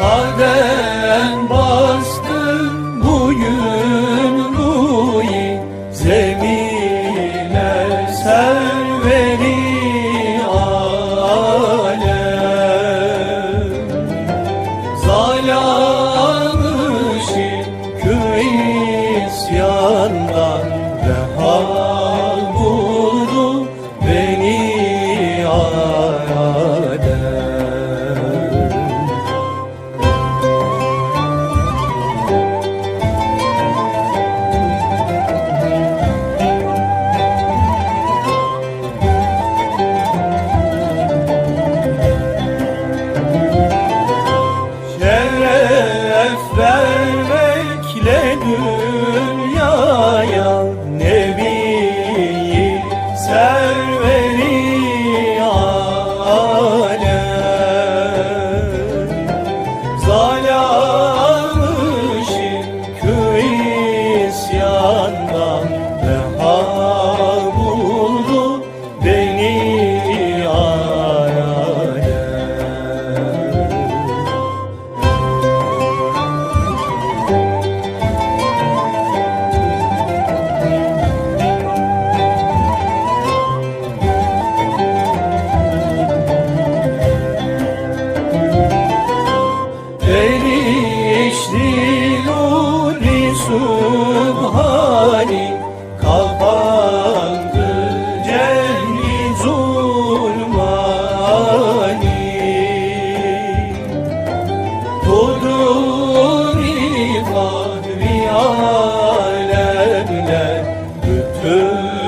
Kalben bastım bu yümrüyü Zemine serveri alem. Zalan işi kür isyandan 哥。